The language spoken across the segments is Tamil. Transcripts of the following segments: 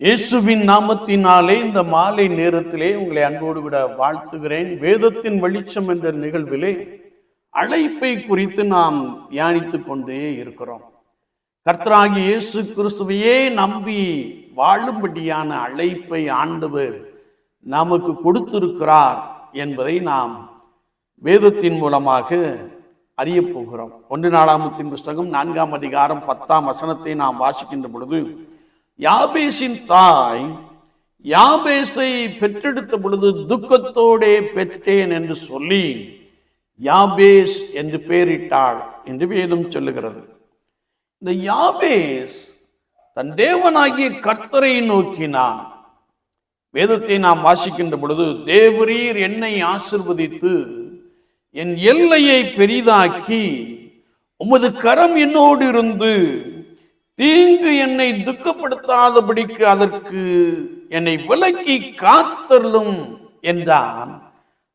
இயேசுவின் நாமத்தினாலே இந்த மாலை நேரத்திலே உங்களை அன்போடு விட வாழ்த்துகிறேன். வேதத்தின் வெளிச்சம் என்ற நிகழ்விலே அழைப்பை குறித்து நாம் தியானித்து கொண்டே இருக்கிறோம். கர்த்தராகி இயேசு கிறிஸ்துவையே நம்பி வாழும்படியான அழைப்பை ஆண்டவர் நமக்கு கொடுத்திருக்கிறார் என்பதை நாம் வேதத்தின் மூலமாக அறிய போகிறோம். ஒன்று நாளாமத்தின் புஸ்தகம் நான்காம் அதிகாரம் பத்தாம் வசனத்தை நாம் வாசிக்கின்ற பொழுது யாபேசின் தாய் யாபேசை பெற்றெடுத்த பொழுது துக்கத்தோடே பெற்றேன் என்று சொல்லி யாபேஸ் என்று பெயரிட்டாள் என்று வேதம் சொல்லுகிறது. இந்த யாபேஸ் தன் தேவனாகிய கர்த்தரை நோக்கினான். வேதத்தை நாம் வாசிக்கின்ற பொழுது தேவரீர் என்னை ஆசிர்வதித்து என் எல்லையை பெரிதாக்கி உமது கரம் என்னோடு இருந்து தீங்கு என்னை துக்கப்படுத்தாதபடிக்கு அதற்கு என்னை விலக்கி காத்தருளும் என்றான்.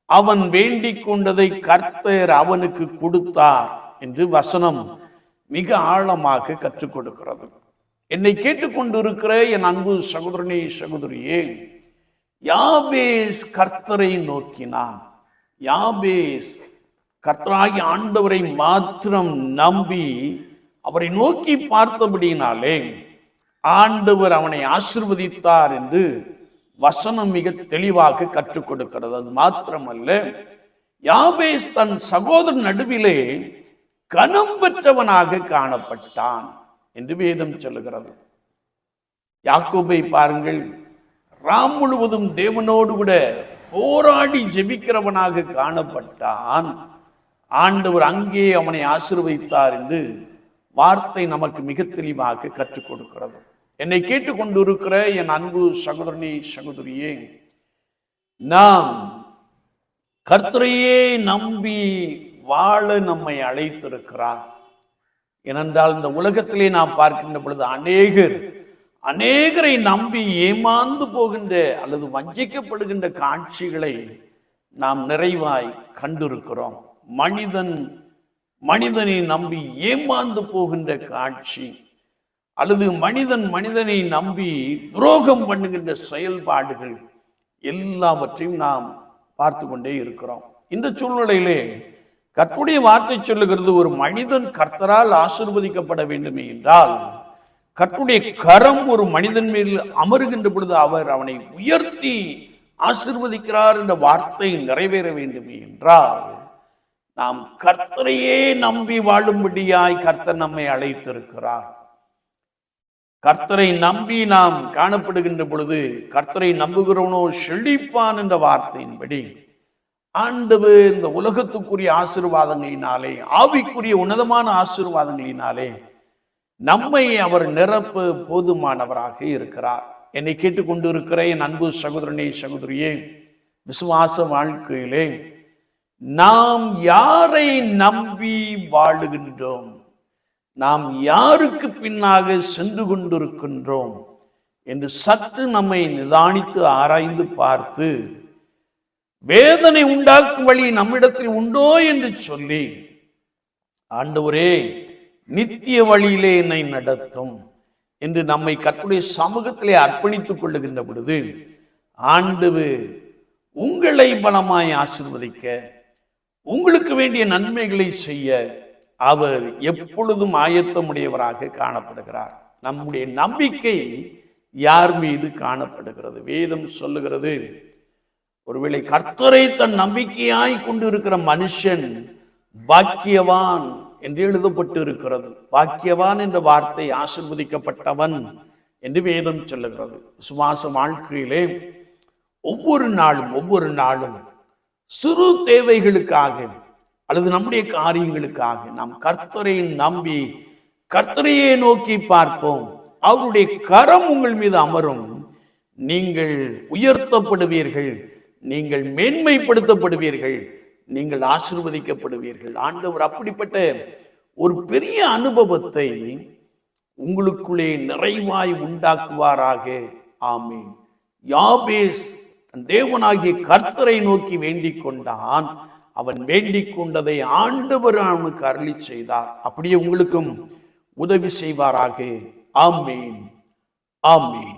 அவன் வேண்டிக் கொண்டதை கர்த்தர் அவனுக்கு கொடுத்தார் என்று வசனம் மிக ஆழமாக கற்றுக் கொடுக்கிறது. என்னை கேட்டுக்கொண்டிருக்கிற என் அன்பு சகோதரனே சகோதரியே யாபேஸ் கர்த்தரை நோக்கினான். யாபேஸ் கர்த்தராகி ஆண்டவரை மாத்திரம் நம்பி அவரை நோக்கி பார்த்தபடியினாலே ஆண்டவர் அவனை ஆசிர்வதித்தார் என்று வசனம் மிக தெளிவாக கற்றுக் கொடுக்கிறது. அது மாத்திரமல்ல யாபேஸ் தன் சகோதரன் நடுவிலே கனம் பெற்றவனாக காணப்பட்டான் என்று வேதம் சொல்லுகிறது. யாக்கோபை பாருங்கள் ராம் முழுவதும் தேவனோடு கூட போராடி ஜெபிக்கிறவனாக காணப்பட்டான். ஆண்டவர் அங்கே அவனை ஆசிர்வதித்தார் என்று வார்த்தை நமக்கு மிக தெளிவாக கற்றுக் கொடுக்கிறது. என்னை கேட்டுக்கொண்டிருக்கிற என் அன்பு சகோதரனே சகோதரியே நாம் கர்த்தரையே நம்பி வாழ நம்மை அழைத்திருக்கிறார். ஏனென்றால் இந்த உலகத்திலே நாம் பார்க்கின்ற பொழுது அநேகர் அநேகரை நம்பி ஏமாந்து போகின்ற அல்லது வஞ்சிக்கப்படுகின்ற காட்சிகளை நாம் நிறைவாய் கண்டிருக்கிறோம். மனிதன் மனிதனை நம்பி ஏமாந்து போகின்ற காட்சி அல்லது மனிதன் மனிதனை நம்பி துரோகம் பண்ணுகின்ற செயல்பாடுகள் எல்லாவற்றையும் நாம் பார்த்து கொண்டே இருக்கிறோம். இந்த சூழ்நிலையிலே கற்புடைய வார்த்தை சொல்லுகிறது ஒரு மனிதன் கர்த்தரால் ஆசிர்வதிக்கப்பட வேண்டுமே என்றால் கர்த்தருடைய கரம் ஒரு மனிதன் மேல் அமருகின்ற பொழுது அவர் அவனை உயர்த்தி ஆசிர்வதிக்கிறார் என்ற வார்த்தை நிறைவேற வேண்டுமே என்றால் நாம் கர்த்தரையே நம்பி வாழும்படியாய் கர்த்தர் நம்மை அழைத்திருக்கிறார். கர்த்தரை நம்பி நாம் காணப்படுகின்ற பொழுது கர்த்தரை நம்புகிறவனோ செழிப்பான் என்ற வார்த்தையின்படி ஆண்டவர் இந்த உலகத்துக்குரிய ஆசீர்வாதங்களினாலே ஆவிக்குரிய உன்னதமான ஆசீர்வாதங்களினாலே நம்மை அவர் நிரப்ப போதுமானவராக இருக்கிறார். என்னை கேட்டுக்கொண்டு இருக்கிற என் அன்பு சகோதரனே சகோதரியே விசுவாச வாழ்க்கையிலே நாம் யாரை நம்பி வாழுகின்றோம்? நாம் யாருக்கு பின்னாக சென்று கொண்டிருக்கின்றோம்? என்று சற்று நம்மை நிதானித்து ஆராய்ந்து பார்த்து வேதனை உண்டாக்கும் வழி நம்மிடத்தில் உண்டோ என்று சொல்லி ஆண்டவரே நித்திய வழியிலே என்னை நடத்தும் என்று நம்மை கற்றுடைய சமூகத்திலே அர்ப்பணித்துக் கொள்ளுகின்ற பொழுது ஆண்டு உங்களை பலமாய் ஆசிர்வதிக்க உங்களுக்கு வேண்டிய நன்மைகளை செய்ய அவர் எப்பொழுதும் ஆயத்தமுடையவராக காணப்படுகிறார். நம்முடைய நம்பிக்கை யார் மீது காணப்படுகிறது? வேதம் சொல்லுகிறது ஒருவேளை கர்த்தரை தன் நம்பிக்கையாய் கொண்டு இருக்கிற மனுஷன் பாக்கியவான் என்று எழுதப்பட்டு இருக்கிறது பாக்கியவான் என்ற வார்த்தை ஆசிர்வதிக்கப்பட்டவன் என்று வேதம் சொல்லுகிறது. சுவாச வாழ்க்கையிலே ஒவ்வொரு நாளும் ஒவ்வொரு நாளும் சிறு தேவைகளுக்காக அல்லது நம்முடைய காரியங்களுக்காக நாம் கர்த்தரை நம்பி கர்த்தரையே நோக்கி பார்ப்போம். அவருடைய கரம் உங்கள் மீது அமரும். நீங்கள் உயர்த்தப்படுவீர்கள். நீங்கள் மேன்மைப்படுத்தப்படுவீர்கள். நீங்கள் ஆசிர்வதிக்கப்படுவீர்கள். ஆண்டவர் அப்படிப்பட்ட ஒரு பெரிய அனுபவத்தை உங்களுக்குள்ளே நிறைவாய் உண்டாக்குவாராக. ஆமீன். யாபேஸ் தேவனாகிய கர்த்தரை நோக்கி வேண்டிக் கொண்டான் அவன் வேண்டிக் கொண்டதை ஆண்டவர் அவனுக்கு அருளி செய்தார். அப்படியே உங்களுக்கும் உதவி செய்வாராக. ஆமீன். ஆமீன்.